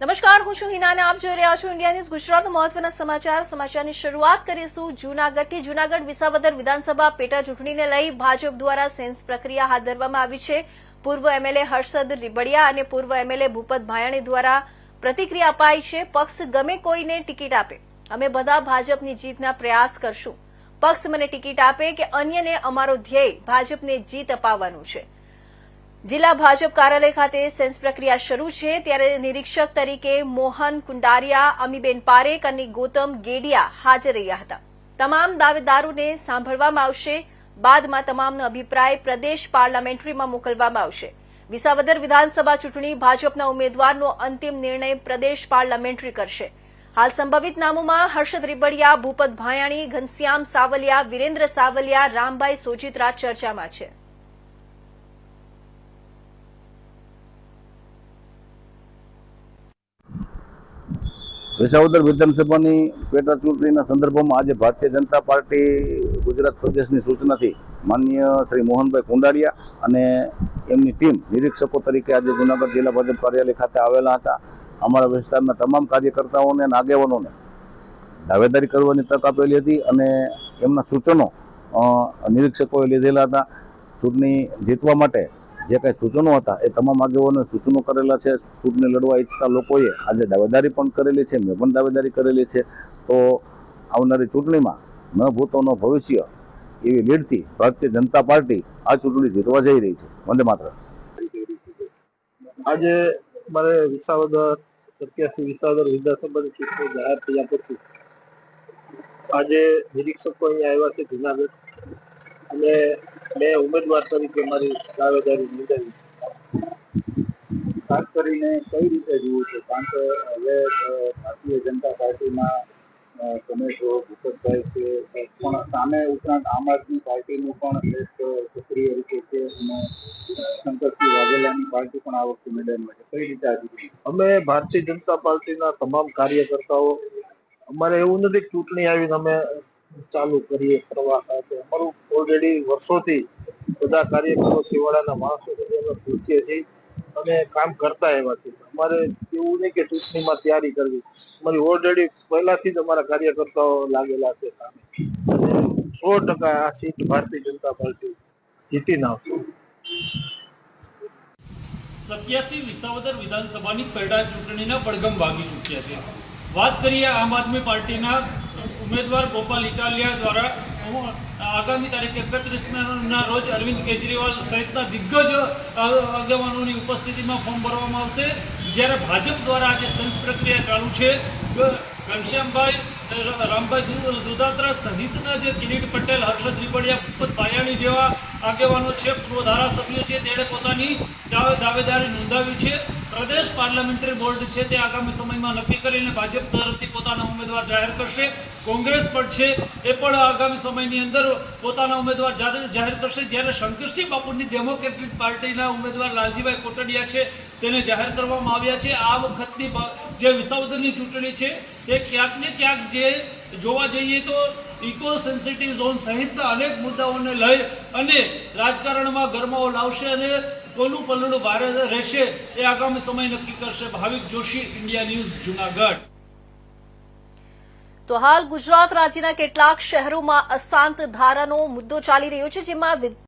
નમસ્કાર, હું છું હિના અને આપ જોઈ રહ્યા છો ઇન્ડિયા ન્યૂઝ ગુજરાતના મહત્વના સમાચાર, સમાચારની શરૂઆત કરીશું જૂનાગઢથી. જૂનાગઢ વિસાવદર વિધાનસભા પેટા ચૂંટણીને લઈ ભાજપ દ્વારા સેન્સ પ્રક્રિયા હાથ ધરવામાં આવી છે. પૂર્વ એમએલએ હર્ષદ રીબડિયા અને પૂર્વ એમએલએ ભૂપત ભાયાણી દ્વારા પ્રતિક્રિયા અપાઈ છે. પક્ષ ગમે કોઈને ટિકિટ આપે. અમે બધા ભાજપની જીતના પ્રયાસ કરશું. પક્ષ મને ટિકિટ આપે કે અન્યને અમારો ધ્યેય ભાજપને જીત અપાવવાનું છે. જિલ્લા ભાજપ કાર્યાલય ખાતે સેન્સ પ્રક્રિયા શરૂ છે ત્યારે નિરીક્ષક તરીકે મોહન કુંડારિયા, અમીબેન પારેખ અને ગૌતમ ગેડિયા હાજર રહ્યા હતા. તમામ દાવેદારોને સાંભળવામાં આવશે. બાદમાં તમામનો અભિપ્રાય પ્રદેશ પાર્લામેન્ટરીમાં મોકલવામાં આવશે. વિસાવદર વિધાનસભા ચૂંટણી ભાજપના ઉમેદવારનો અંતિમ નિર્ણય પ્રદેશ પાર્લામેન્ટરી કરશે. હાલ સંભવિત નામોમાં હર્ષદ રીબડિયા, ભૂપત ભાયાણી, ઘનશ્યામ સાવલિયા, વિરેન્દ્ર સાવલિયા, રામભાઈ સોજિત્રા ચર્ચામાં છે. વિસાવદર વિધાનસભાની પેટા ચૂંટણીના સંદર્ભમાં આજે ભારતીય જનતા પાર્ટી ગુજરાત પ્રદેશની સૂચનાથી માન્ય શ્રી મોહનભાઈ કુંડારિયા અને એમની ટીમ નિરીક્ષકો તરીકે આજે જૂનાગઢ જિલ્લા ભાજપ કાર્યાલય ખાતે આવેલા હતા. અમારા વિસ્તારના તમામ કાર્યકર્તાઓને અને આગેવાનોને દાવેદારી કરવાની તક આપેલી હતી અને એમના સૂચનો નિરીક્ષકોએ લીધેલા હતા. ચૂંટણી જીતવા માટે જે કાંઈ સૂચનો હતા એ તમામ આગેવાનોએ સૂચનો કરેલા છે. ચૂંટણી લડવા ઈચ્છતા લોકોએ આજે દાવેદારી પણ કરેલી છે, મેં પણ દાવેદારી કરેલી છે. તો આવનારી ચૂંટણીમાં ન ભૂતો ભવિષ્ય એવી લીડથી ભારતીય જનતા પાર્ટી આ ચૂંટણી જીતવા જઈ રહી છે. વંદે માત્ર આજે મારે વિસાવદર, સત્યાસી વિસાવદર વિધાનસભાની ચૂંટણી જાહેર થયા પછી આજે નિરીક્ષકો અહીંયા આવ્યા છે જુનાગઢ. અને મેં ઉમેદવાર તરીકે મારી દાવેદારી નોંધાવી ખાસ કરીને કઈ રીતે જોવું છે? કારણ કે, હવે ભારતીય જનતા પાર્ટીમાં તમે છો ભૂપતભાઈ છે પણ સામે ઉપરાંત આમ આદમી પાર્ટીનું પણ એક સક્રિય રીતે છે અને શંકરસિંહ વાઘેલાની પાર્ટી પણ આ વખતે મેદાનમાં છે કઈ રીતે આજે અમે ભારતીય જનતા પાર્ટીના તમામ કાર્યકર્તાઓ, અમારે એવું નથી ચૂંટણી આવીને અમે ચાલુ કરીએ, પ્રવાસ સાથે અમારું ઓલરેડી વર્ષોથી બધા કાર્યકરો છેવાડાના માણસો અમે પૂછીએ છીએ અને કામ કરતા એવા છે અમારે એવું નહીં કે ચૂંટણીમાં તૈયારી કરવી. અમારી ઓલરેડી પહેલાથી જ અમારા કાર્યકર્તાઓ લાગેલા છે. અને સો ટકા આ સીટ ભારતીય જનતા પાર્ટી જીતી નાખશે સત્યાસી વિસાવદર વિધાનસભાની પેટા ચૂંટણીના પડઘમ ભાગી ચૂક્યા છે. વાત કરીએ આમ આદમી પાર્ટીના ઉમેદવાર ગોપાલ ઇટાલિયા દ્વારા આગામી તારીખ એકત્રીસના રોજ અરવિંદ કેજરીવાલ સહિતના દિગ્ગજ આગેવાનોની ઉપસ્થિતિમાં ફોર્મ ભરવામાં આવશે. જ્યારે ભાજપ દ્વારા આજે સંસ પ્રક્રિયા ચાલુ છે ઘનશ્યામભાઈ રામભાઈ દુધાત્રા સહિતના જે કિરીટ પટેલ, હર્ષદ રીપડિયા પાયાણી જેવા આગેવાનો છે, પૂર્વ ધારાસભ્યો છે, તેણે પોતાની દાવે દાવેદારી નોંધાવી છે. પ્રદેશ પાર્લામેન્ટરી બોર્ડ છે તે આગામી સમયમાં નક્કી કરીને ભાજપ તરફથી પોતાના ઉમેદવાર જાહેર કરશે. કોંગ્રેસ પણ છે, એ પણ આગામી સમયની અંદર પોતાના ઉમેદવાર જાહેર કરશે. જ્યારે શંકરસિંહ બાપુની ડેમોક્રેટિક પાર્ટીના ઉમેદવાર લાલજીભાઈ કોટડિયા છે, તેને જાહેર કરવામાં આવ્યા છે. આ વખતની જે વિસાવદરની ચૂંટણી છે, તે ક્યાંક ને ક્યાંક જે જોવા જઈએ તો ઇકો સેન્સિટિવ ઝોન સહિતના અનેક મુદ્દાઓને લઈ અને રાજકારણમાં ગરમાવો લાવશે અને કોનું પલડું ભારે રહેશે એ આગામી સમય નક્કી કરશે ભાવિક જોશી, ઇન્ડિયા ન્યૂઝ, જુનાગઢ. તો હાલ ગુજરાત રાજ્યના કેટલાક શહેરોમાં અશાંત ધારાનો મુદ્દો ચાલી રહ્યો છે, જેમાં